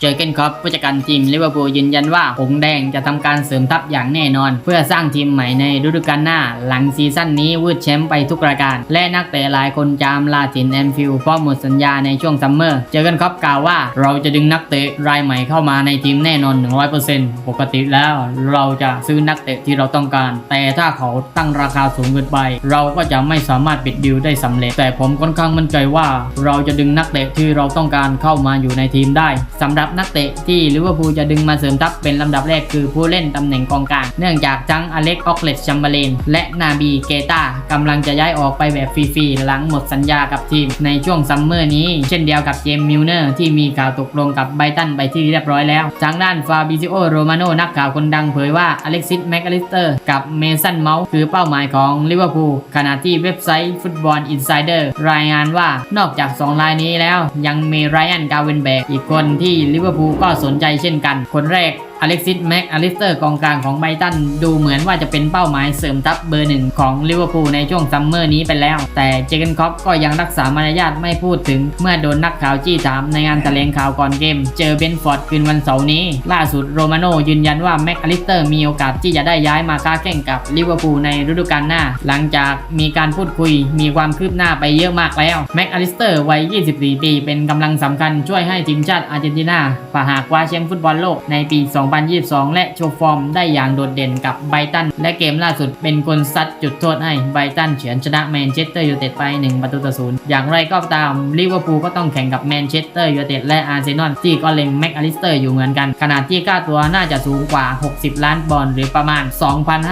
เจอเกนครอปผู้จัดการทีมลิเวอร์พูลยืนยันว่าหงแดงจะทำการเสริมทัพอย่างแน่นอน เพื่อสร้างทีมใหม่ในฤดูกาลหน้า หลังซีซั่นนี้วืดแชมป์ไปทุกรายการ และนักเตะหลายคนจามลาตินแอนฟิลด์เพราะหมดสัญญาในช่วงซัมเมอร์ เจอเกนครอปกล่าวว่าเราจะดึงนักเตะรายใหม่เข้ามาในทีมแน่นอน 100%ปกติแล้วเราจะซื้อนักเตะที่เราต้องการ แต่ถ้าเขาตั้งราคาสูงเกินไป เราก็จะไม่สามารถปิดดีลได้สำเร็จ แต่ผมค่อนข้างมั่นใจว่า เราจะดึงนักเตะที่เราต้องการเข้ามาอยู่ในทีมได้สำหรับนักเตะที่ลิเวอร์พูลจะดึงมาเสริมทัพเป็นลำดับแรกคือผู้เล่นตำแหน่งกองกลาง เนื่องจากทั้งอเล็กออกเลตชัมเบเลนและนาบีเกตากำลังจะย้ายออกไปแบบฟรีๆหลังหมดสัญญากับทีมในช่วงซัมเมอร์นี้ เช่นเดียวกับเจมส์มิลเนอร์ที่มีข่าวตกลงกับไบรตันไปที่เรียบร้อยแล้วทางด้านฟาบิซิโอโรมาโนนักข่าวคนดังเผยว่าอเล็กซิสแมคอลิสเตอร์กับเมสันเมาส์คือเป้าหมายของลิเวอร์พูลขณะที่เว็บไซต์ฟุตบอลอินไซเดอร์รายงานว่านอกจาก 2 รายนี้แล้ว ยังมีไรอันกาเวนแบกอีกคนที่ลิเวอร์พูลก็สนใจเช่นกัน คนแรกอเล็กซิสแม็กอลิสเตอร์กองกลางของไบรตันดูเหมือนว่าจะเป็นเป้าหมายเสริมทัพเบอร์หนึ่งของลิเวอร์พูลในช่วงซัมเมอร์นี้ไปแล้ว แต่เจเกนคอปก็ยังรักษามารยาทไม่พูดถึงเมื่อโดนนักข่าวจี้ถามในงานแถลงข่าวก่อนเกม เจอเบนฟอร์ดคืนวันเสาร์นี้ ล่าสุดโรมาโนยืนยันว่าแม็กอลิสเตอร์มีโอกาสที่จะได้ย้ายมาค้าแข่งกับลิเวอร์พูลในฤดูกาลหน้า หลังจากมีการพูดคุยมีความคืบหน้าไปเยอะมากแล้วแม็กอลิสเตอร์วัย 24 ปี เป็นกำลังสำคัญช่วยให้ทีมชาติอาร์เจนตินาผ่าหากคว้าแชมป์ฟุตบอลโลกในปี2022 และโชว์ฟอร์มได้อย่างโดดเด่นกับไบตัน และเกมล่าสุดเป็นคนซัดจุดโทษให้ไบตันเฉือนชนะแมนเชสเตอร์ยูไนเต็ดไป 1 ประตูต่อศูนย์อย่างไรก็ตามลิเวอร์พูลก็ต้องแข่งกับแมนเชสเตอร์ยูไนเต็ดและอาร์เซนอลที่ก็เล็งแม็กอลิสเตอร์อยู่เหมือนกันขนาดที่ค่าตัวน่าจะสูงกว่า 60 ล้านปอนด์หรือประมาณ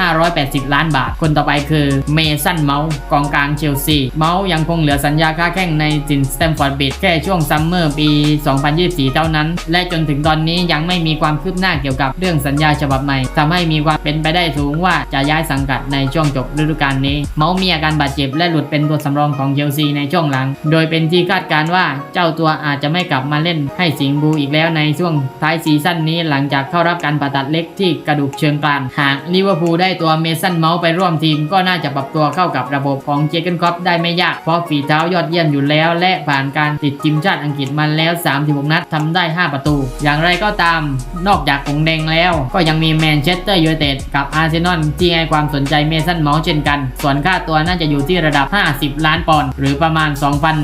2,580 ล้านบาท คนต่อไปคือเมสันเมาส์กองกลางเชลซีเมาส์ยังคงเหลือสัญญาค้าแข่งในจินสแตมฟอร์ดบิดแค่ช่วงซัมเมอร์ปี 2024 เท่านั้น และจนถึงตอนนี้ยังไม่มีความคืบหน้าเกี่ยวกับเรื่องสัญญาฉบับใหม่ทำให้มีความเป็นไปได้สูงว่าจะย้ายสังกัดในช่วงจบฤดูกาลนี้ เมาส์มีอาการบาดเจ็บและหลุดเป็นตัวสำรองของเชลซีในช่วงหลัง โดยเป็นที่คาดการณ์ว่าเจ้าตัวอาจจะไม่กลับมาเล่นให้สิงห์บูอีกแล้วในช่วงท้ายซีซั่นนี้หลังจากเข้ารับการผ่าตัดเล็กที่กระดูกเชิงกรานหากลิเวอร์พูลได้ตัวเมสันเมาส์ไปร่วมทีมก็น่าจะปรับตัวเข้ากับระบบของเจเกนครอปได้ไม่ยากเพราะฝีเท้ายอดเยี่ยมอยู่แล้ว และผ่านการติดทีมชาติอังกฤษมาแล้ว 36 นัดทำได้ 5 ประตู อย่างไรก็ตามนอกจากองแดงแล้ว ก็ยังมีแมนเชสเตอร์ยูไนเต็ดกับอาร์เซนอลที่ให้ความสนใจเมสันเมาส์เช่นกัน ส่วนค่าตัวน่าจะอยู่ที่ระดับ 50 ล้านปอนด์หรือประมาณ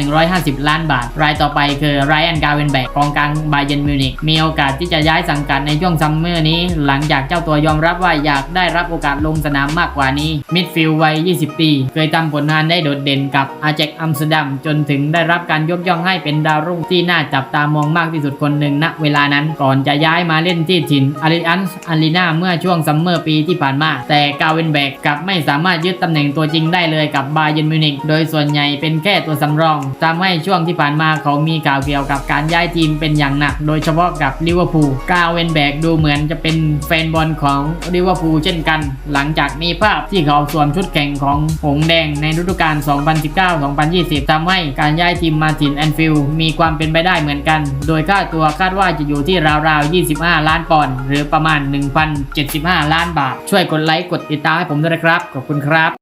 2,150 ล้านบาท รายต่อไปคือไรอันกาเวนแบกกองกลางบาเยนมิวนิกมีโอกาสที่จะย้ายสังกัดในช่วงซัมเมอร์นี้ หลังจากเจ้าตัวยอมรับว่าอยากได้รับโอกาสลงสนามมากกว่านี้มิดฟิลด์วัย 20 ปี เคยทำผลงานได้โดดเด่นกับอาเจกอัมสเตอร์ดัมจนถึงได้รับการยกย่องให้เป็นดาวรุ่งที่น่าจับตามองมากที่สุดคนหนึ่งณเวลานั้นก่อนจะย้ายมาเล่นที่ถิ่นอาริอันส์อารีนาเมื่อช่วงซัมเมอร์ปีที่ผ่านมา แต่กาเวนแบกกลับไม่สามารถยึดตำแหน่งตัวจริงได้เลยกับบาเยนมิวนิกโดยส่วนใหญ่เป็นแค่ตัวสำรองทำให้ช่วงที่ผ่านมาเขามีข่าวเกี่ยวกับการย้ายทีมเป็นอย่างหนัก โดยเฉพาะกับลิเวอร์พูลกาเวนแบกดูเหมือนจะเป็นแฟนบอลของลิเวอร์พูลเช่นกัน หลังจากมีภาพที่เขาสวมชุดแข่งของหงแดงในฤดูกาล 2019-2020ทำให้การย้ายทีมมาถิ่นแอนฟิลด์มีความเป็นไปได้เหมือนกัน โดยค่าตัวคาดว่าจะอยู่ที่ราวๆ 25 ล้านปอนด์หรือประมาณ 1,075 ล้านบาท ช่วยกดไลค์กดติดตามให้ผมด้วยนะครับ ขอบคุณครับ